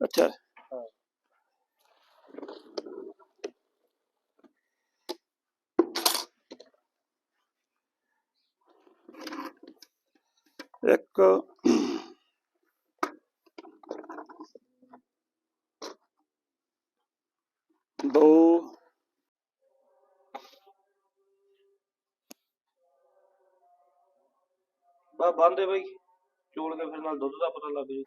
ਅੱਛਾ। ਹਾਂ ਇੱਕ ਦੋ ਬਾ ਬੰਦੇ ਬਈ। ਚੋਲ ਕੇ ਫਿਰ ਨਾਲ ਦੁੱਧ ਦਾ ਪਤਾ ਲੱਗ ਜੂ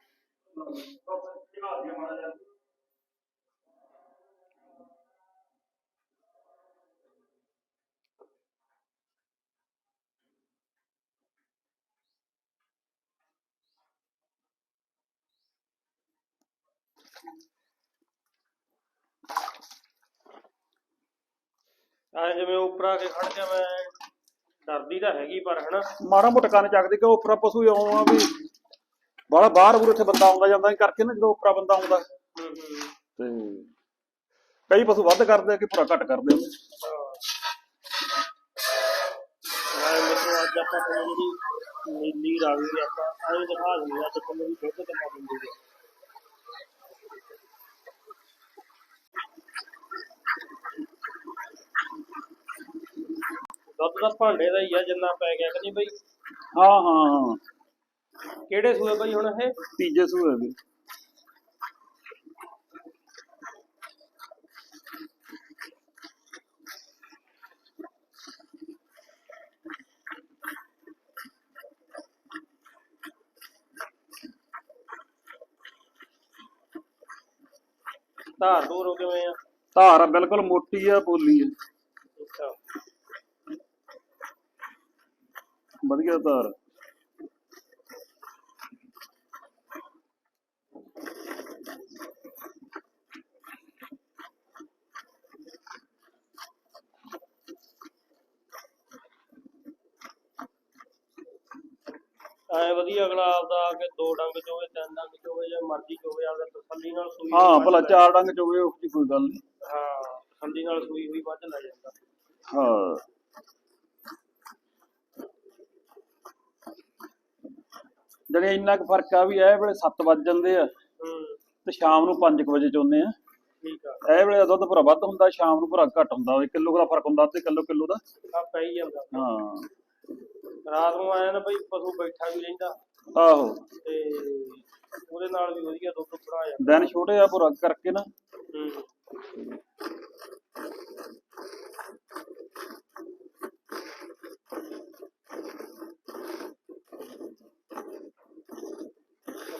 ਐ ਜਿਵੇਂ ਉੱਪਰ ਕੇ ਖੜ ਗਿਆ ਮੈਂ, ਡਰਦੀ ਤਾਂ ਹੈਗੀ ਪਰ, ਹਨਾ? ਮਾੜਾ ਮੋਟਾ ਕੰਨ ਚੱਕਦੇ ਕਿ ਉਪਰਾ ਪਸ਼ੂ ਇਉਂ ਆ ਵੀ ਬਾਹਲਾ ਬਾਹਰ ਬੁਰ ਇੱਥੇ ਬੰਦਾ ਆਉਂਦਾ ਜਾਂਦਾ ਕਰਕੇ ਨਾ ਜਦੋਂ ਉਪਰਾ ਬੰਦਾ ਆਉਂਦਾ ਤੇ ਕਈ ਪਸ਼ੂ ਵੱਧ ਕਰਦੇ ਆ ਕਿ ਪੂਰਾ ਘੱਟ ਕਰਦੇ ਹਾਂ। ਮਿੱਤਰੋ ਅੱਜ ਆਪਾਂ ਤੁਹਾਨੂੰ ਜਿਹੜੀ ਨੀਲੀ ਰਾਵੀ ਦੀ ਆਪਾਂ ਆਏ ਦਿਖਾ ਦਿੰਦੇ ਆ ਤੇ ਤੁਹਾਨੂੰ ਵੀ ਦੁੱਧ ਕਿੰਨਾ ਦਿੰਦੀ ਹੈ। ਦੁੱਧ ਦਾ ਭਾਂਡੇ ਦਾ ਹੀ ਆ ਜਿੰਨਾ ਪੈ ਗਿਆ ਕਿ ਨਹੀਂ ਬਈ? ਹਾਂ ਹਾਂ ਹਾਂ। ਕਿਹੜੇ ਸੂਏ ਬਈ ਹੁਣ ਇਹ? ਤੀਜੇ ਸੂਏ ਦੇ। ਧਾਰ ਧੂਰ ਕਿਵੇਂ ਆ। ਧਾਰ ਬਿਲਕੁਲ ਮੋਟੀ ਆ ਬੋਲੀ ਆ। ਅੱਛਾ। ਵਧੀਆ ਧਾਰ ਐ ਵਧੀਆ ਅਗਲਾ ਆਪਦਾ ਆ ਕੇ ਦੋ ਡੰਗ ਚੋਵੇ ਤਿੰਨ ਡੰਗ ਚੋਵੇ ਜਾਂ ਮਰਜ਼ੀ ਚੋਵੇ ਆਪਦਾ ਤਸੱਲੀ ਨਾਲ ਸੂਈ ਹੋਈ ਹਾਂ ਭਲਾ ਲੈ- ਚਾਰ ਡੰਗ ਚੋਵੇ ਉਹ ਜੀ ਕੋਈ ਗੱਲ ਨਹੀਂ ਹਾਂ ਤਸੱਲੀ ਨਾਲ ਸੂਈ ਹੋਈ ਮੱਝ ਲੈ ਜਾਂਦਾ। ਹਾਂ। ਜਿਹੜੇ ਇੰਨਾ ਕੁ ਫ਼ਰਕ ਆ ਵੀ ਇਹ ਵੇਲੇ 7 ਵੱਜ ਜਾਂਦੇ ਆ ਹੂੰ। ਤੇ ਸ਼ਾਮ ਨੂੰ 5 ਵਜੇ ਚੋਂਦੇ ਆ। ਠੀਕ ਆ। ਇਹ ਵੇਲੇ ਦਾ ਦੁੱਧ ਭਰਾ ਵੱਧ ਹੁੰਦਾ ਸ਼ਾਮ ਨੂੰ ਭਰਾ ਘੱਟ ਹੁੰਦਾ ਇੱਕ ਕਿਲੋ ਦਾ ਫ਼ਰਕ ਹੁੰਦਾ ਅੱਧੇ ਕਿਲੋ ਕਿਲੋ ਦਾ। ਆ ਪੈ ਹੀ ਜਾਂਦਾ। ਹਾਂ। ਰਾਤ ਨੂੰ ਆਇਆ ਨਾ ਬਈ ਪਸ਼ੂ ਬੈਠਾ ਵੀ ਰਹਿੰਦਾ। ਆਹੋ। ਤੇ ਉਹਦੇ ਨਾਲ ਵੀ ਵਧੀਆ ਦੁੱਧ ਬਣਾ ਜਾਂਦਾ। ਦਿਨ ਛੋਟੇ ਆ ਭਰਾ ਕਰਕੇ ਨਾ। ਹੂੰ।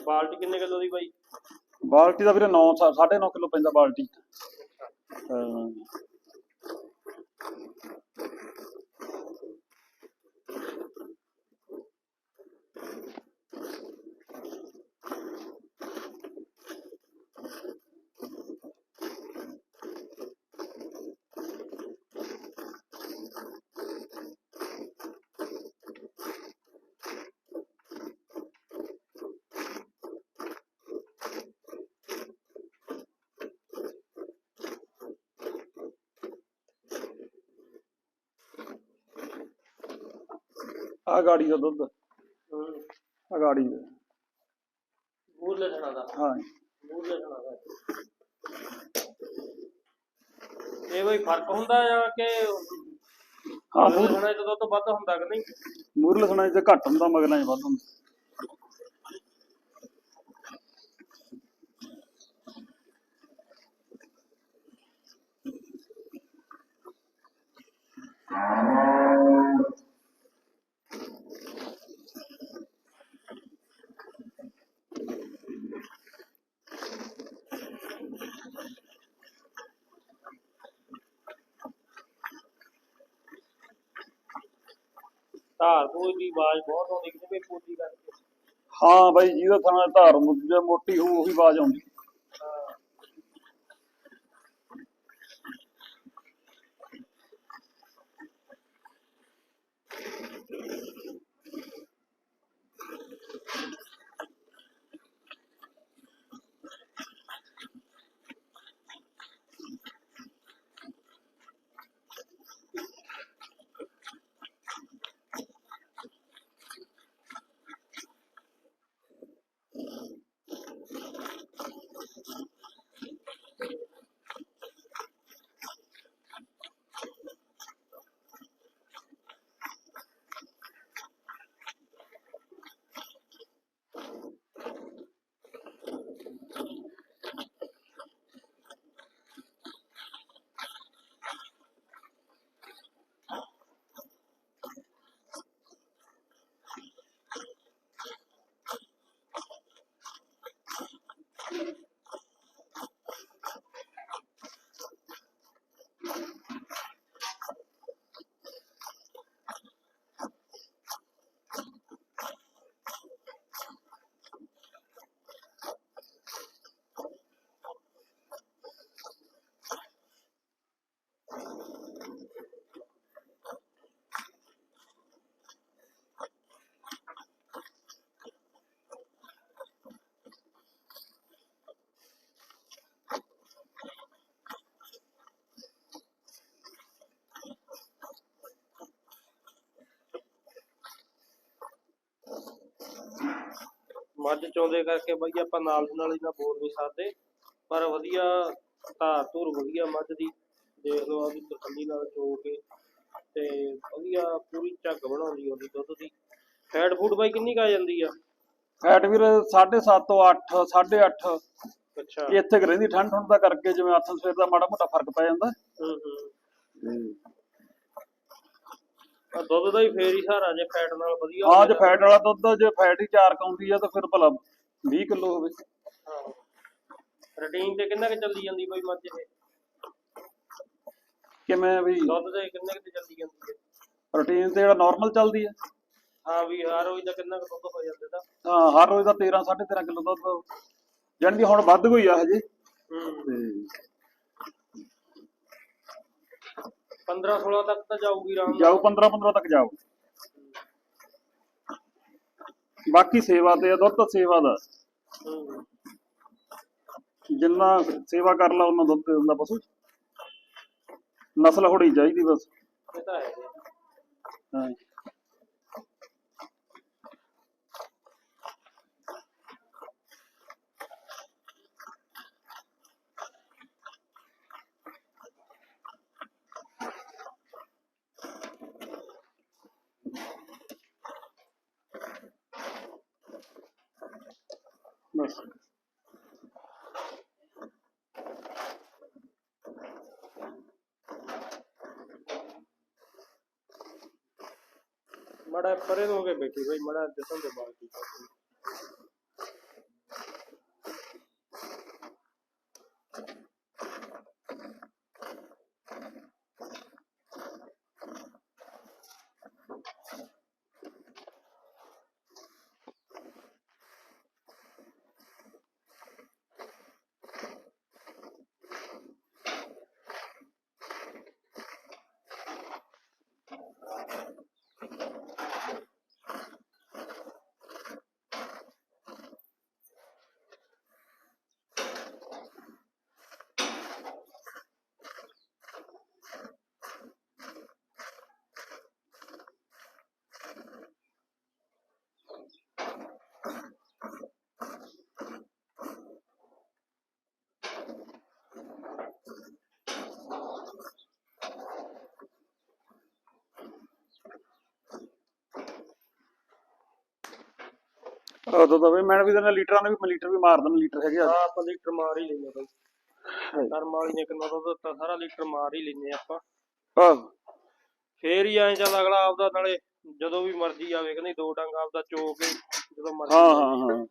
ਬਾਲਟੀ ਕਿੰਨੇ ਕਿਲੋ ਦੀ ਬਾਈ? ਬਾਲਟੀ ਦਾ ਵੀਰੇ 9 9.5 ਕਿਲੋ ਪੈਂਦਾ ਬਾਲਟੀ। ਹਾਂ। ਆ ਗਾੜੀ ਦਾ ਦੁੱਧ। ਆ ਗਾੜੀ ਦਾ। ਬੂਰ ਲੈਣਾ ਦਾ। ਹਾਂ। ਬੂਰ ਲੈਣਾ ਦਾ। ਇਹ ਕੋਈ ਫ਼ਰਕ ਹੁੰਦਾ ਜਾਂ ਕਿ ਹਾਂ ਬੂਰ ਲੈਣਾ ਤੋਂ ਦੁੱਧ ਵੱਧ ਹੁੰਦਾ ਕਿ ਨਹੀਂ? ਤੇ ਘੱਟ ਹੁੰਦਾ ਮਗਰਾਂ 'ਚ ਵੱਧ ਹੁੰਦਾ ਧੂਰ ਦੀ ਆਵਾਜ਼ ਬਹੁਤ ਆਉਂਦੀ ਕਿ ਵੀ ਕਰਕੇ। ਹਾਂ ਬਾਈ, ਜਿਹਦਾ ਥਾਂ ਧਾਰ ਮੁ- ਮੋਟੀ ਹੋਊ, ਉਹੀ ਆਵਾਜ਼ ਆਉਂਦੀ। ਮੱਝ ਚੋਂਦੇ ਕਰਕੇ ਬਈ ਆਪਾਂ ਨਾਲ ਦੀ ਨਾਲ ਇਹਨਾਂ ਬੋਲ ਨਹੀਂ ਸਕਦੇ। ਪਰ ਵਧੀਆ ਧਾਰ ਧੂਰ ਵਧੀਆ ਮੱਝ ਦੀ। ਦੇਖ ਲਓ ਆਪਦੀ ਤਸੱਲੀ ਨਾਲ ਚੋ ਕੇ ਤੇ ਵਧੀਆ ਪੂਰੀ ਝੱਗ ਬਣਾਉਂਦੀ ਉਹਦੀ ਦੁੱਧ ਦੀ। ਫੈਟ ਫੂਡ ਬਾਈ ਕਿੰਨੀ ਕਾ ਜਾਂਦੀ ਆ? ਫੈਟ ਵੀਰ 7.5 ਤੋਂ 8 8.5 ਅੱਛਾ। ਇੱਥੇ ਰਹਿੰਦੀ ਠੰਡ ਠੰਡ ਦਾ ਕਰਕੇ ਜਿਵੇਂ ਹੱਥ ਸਵੇਰ ਦਾ ਮਾੜਾ ਮੋਟਾ ਫ਼ਰਕ ਪੈ ਜਾਂਦਾ। ਹੂੰ ਹੂੰ। ਆ ਦੁੱਧ ਦਾ ਹੀ ਫੇਰ ਹੀ ਸਹਾਰਾ ਜੇ ਫੈਟ ਨਾਲ ਵਧੀਆ ਹੋਵੇ ਜੇ ਫੈਟ ਵਾਲਾ ਦੁੱਧ ਜੇ ਫੈਟ ਹੀ ਚਾਰ ਕਾਉਂਦੀ ਆ ਤਾਂ ਫਿਰ ਭਲਾ 20 ਕਿਲੋ ਹੋਵੇ। ਰੂਟੀਨ ਤੇ ਕਿੰਨਾ ਕੁ ਚੱਲੀ ਜਾਂਦੀ ਬਾਈ ਮੱਝ ਇਹ? ਕਿਵੇਂ ਵੀ? ਦੁੱਧ ਦੇ ਕਿੰਨੇ ਕੁ ਚੱਲੀ ਜਾਂਦੀ ਹੈ? ਰੁਟੀਨ ਤੇ ਜਿਹੜਾ ਨਾਰਮਲ ਚੱਲਦੀ ਆ। ਹਾਂ ਵੀ ਹਰ ਰੋਜ਼ ਦਾ ਕਿੰਨਾ ਕੁ ਦੁੱਧ ਹੋ ਜਾਂਦਾ ਦਾ13 ਹਾਂ ਹਰ ਰੋਜ਼ ਦਾ 13 13.5 ਕਿਲੋ ਦੁੱਧ। ਜਾਣੀ ਕਿ ਹੁਣ ਵੱਧ ਗਈ ਆ ਹਜੇ। ਹੂੰ। ਤੇ 15 16 ਤੱਕ ਤਾਂ ਜਾਊਗੀ ਆਰਾਮ ਨਾਲ। ਜਾਓ 15 15 ਤੱਕ ਜਾਓ ਬਾਕੀ ਸੇਵਾ ਤੇ ਆ ਦੁੱਧ ਤਾਂ ਸੇਵਾ ਦਾ। ਜਿੰਨਾ ਸੇਵਾ ਕਰ ਲਾ ਉਹਨਾਂ ਦੁੱਧ ਤੇ ਹੁੰਦਾ ਪਸ਼ੂ। ਨਸਲ ਹੋਣੀ ਚਾਹੀਦੀ ਬਸ। ਇਹ ਤਾਂ। ਹਾਂ। ਬਸ ਮੜਾ ਪਰੇ ਨੂੰ ਹੋ ਕੇ ਬੈਠੀ ਬਾਈ ਮੜਾ ਦਿਸਣ ਦੇ ਬਾਅਦ ਉਦੋਂ ਤਾਂ ਵੀ ਮੈਂ ਵੀ ਦਿੰਦਾ ਲੀਟਰਾਂ ਨੇ ਵੀ ਲੀਟਰ ਵੀ ਮਾਰ ਦਿੰਦਾ ਲੀਟਰ ਹੈਗੇ ਆ। ਹਾਂ ਆਪਾਂ ਲੀਟਰ ਮਾਰ ਹੀ ਲੈਨੇ ਬਾਈ। ਕਰਮ ਵਾਲੀ ਨੇ ਕਿੰਨਾ ਦੁੱਧ ਦਿੱਤਾ ਸਾਰਾ ਲੀਟਰ ਮਾਰ ਹੀ ਲੈਨੇ ਆਪਾਂ। ਆਹ। ਫੇਰ ਹੀ ਐਂ ਚੱਲ ਅਗਲਾ ਆਪਦਾ ਨਾਲੇ ਜਦੋਂ ਵੀ ਮਰਜ਼ੀ ਆਵੇ ਕਹਿੰਦੇ ਦੋ ਡੰਗ ਆਪਦਾ ਚੋ ਕੇ ਜਦੋਂ ਮਰਜ਼ੀ ਹਾਂ ਹਾਂ ਹਾਂ।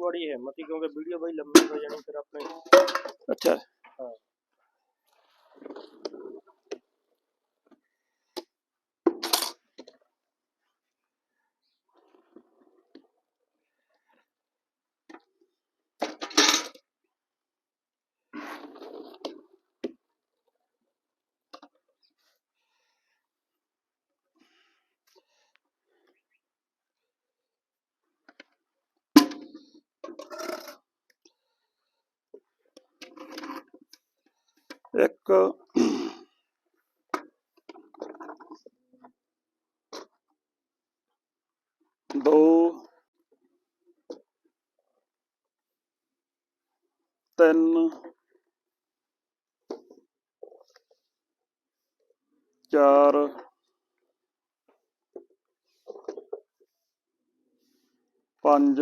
ਬੜੀ ਹਿੰਮਤ ਹੀ ਕਿਉਂਕਿ ਵੀਡੀਓ ਬਾਈ ਲੰਮੀ ਹੋ ਜਾਣੀ ਫਿਰ ਆਪਣੇ। ਅੱਛਾ। ਹਾਂ। ਇੱਕ ਦੋ ਤਿੰਨ ਚਾਰ ਪੰਜ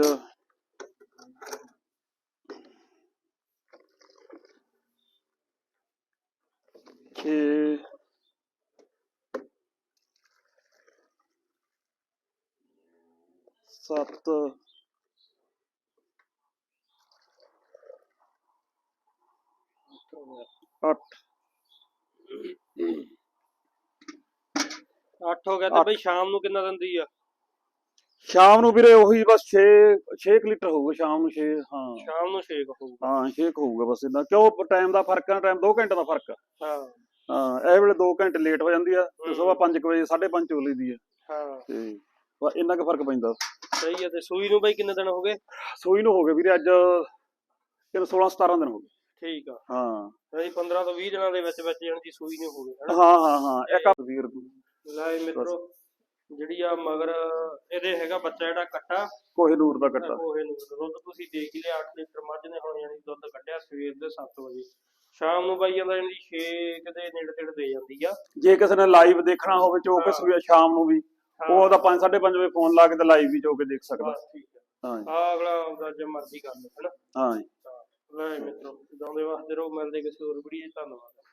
8 ਸ਼ਾਮ ਨੂੰ ਵੀਰੇ ਉਹੀ ਬਸ 6 6 ਲੀਟਰ ਹੋਊਗਾ ਸ਼ਾਮ ਨੂੰ 6 ਹਾਂ। ਸ਼ਾਮ ਨੂੰ 6 ਹੋਊਗਾ। ਹਾਂ 6 ਹੋਊਗਾ ਬਸ ਇਦਾਂ ਕਿਉਂ ਟਾਈਮ ਦਾ ਫ਼ਰਕ ਆ ਟਾਈਮ 2 ਘੰਟੇ ਦਾ ਫ਼ਰਕ ਆ। ਹਾਂ। ਹਾਂ ਇਹ ਵੇਲੇ 2 ਘੰਟੇ ਲੇਟ ਹੋ ਜਾਂਦੀ ਆ ਤੇ ਸਵੇਰ 5 ਵਜੇ 5:30 ਚੋਲੀ ਦੀ ਆ। ਹਾਂ। ਤੇ ਬਸ ਇੰਨਾ ਕੁ ਫ਼ਰਕ ਪੈਂਦਾ। ਸਹੀ ਆ ਤੇ ਸੂਈ ਨੂੰ ਬਾਈ ਕਿੰਨੇ ਦਿਨ ਹੋ ਗਏ? ਸੂਈ ਨੂੰ ਹੋ ਗਏ ਵੀਰੇ ਅੱਜ 16 17 ਦਿਨ ਹੋ ਗਏ। ਠੀਕ ਆ। ਹਾਂ। ਅਸੀਂ 15 ਤੋਂ 20 ਦਿਨਾਂ ਦੇ ਵਿੱਚ ਵਿੱਚ ਜਾਣੀ ਦੀ ਸੂਈ ਨੂੰ ਹੋ ਗਏ ਹਨਾ? ਹਾਂ ਹਾਂ ਹਾਂ। ਇੱਕ ਵੀਰ ਲੈ ਮਿੱਤਰੋ ਜਿਹੜੀ ਆ ਮਗਰ ਇਹਦੇ ਹੈਗਾ ਬੱਚਾ ਜਿਹੜਾ ਕੱਟਾ। ਕੋਹੇ ਨੂਰ ਦਾ ਕੱਟਾ। ਉਹ ਨੂੰ ਦੁੱਧ ਤੁਸੀਂ ਦੇਖ ਹੀ ਲਿਆ 8 ਲੀਟਰ ਮੱਝ ਨੇ ਹੁਣ ਯਾਨੀ ਦੁੱਧ ਕੱਢਿਆ ਸਵੇਰ ਦੇ 7 ਵਜੇ। ਸ਼ਾਮ ਨੂੰ ਬਾਈ ਜਾਂਦਾ ਯਾਨੀ 6 ਕਿਤੇ ਨੇੜੇ ਤੇੜੇ ਦੇ ਜਾਂਦੀ ਆ। ਜੇ ਕਿਸੇ ਨੇ ਲਾਈਵ ਦੇਖਣਾ ਹੋਵੇ ਚੋ ਕੇ ਸਵੇਰ ਸ਼ਾਮ ਨੂੰ ਵੀ ਉਹ ਉਹਦਾ 5 5:30 ਵਜੇ ਫੋਨ ਲਾ ਕੇ ਤੇ ਲਾਈਵ ਵੀ ਚੋ ਕੇ ਦੇਖ ਸਕਦਾ। ਹਾਂ ਆ ਅਗਲਾ ਆਉਂਦਾ ਜੇ ਮਰਜ਼ੀ ਕਰ ਲੈ ਹਨਾ? ਹਾਂ। ਲੈ ਮਿੱਤਰੋ ਜਾਉਂਦੇ ਵਾਸਤੇ ਰਹੋ ਮਿਲਦੇ ਕਿਸੇ ਹੋਰ ਵੀਡੀਓ ਧੰਨਵਾਦ।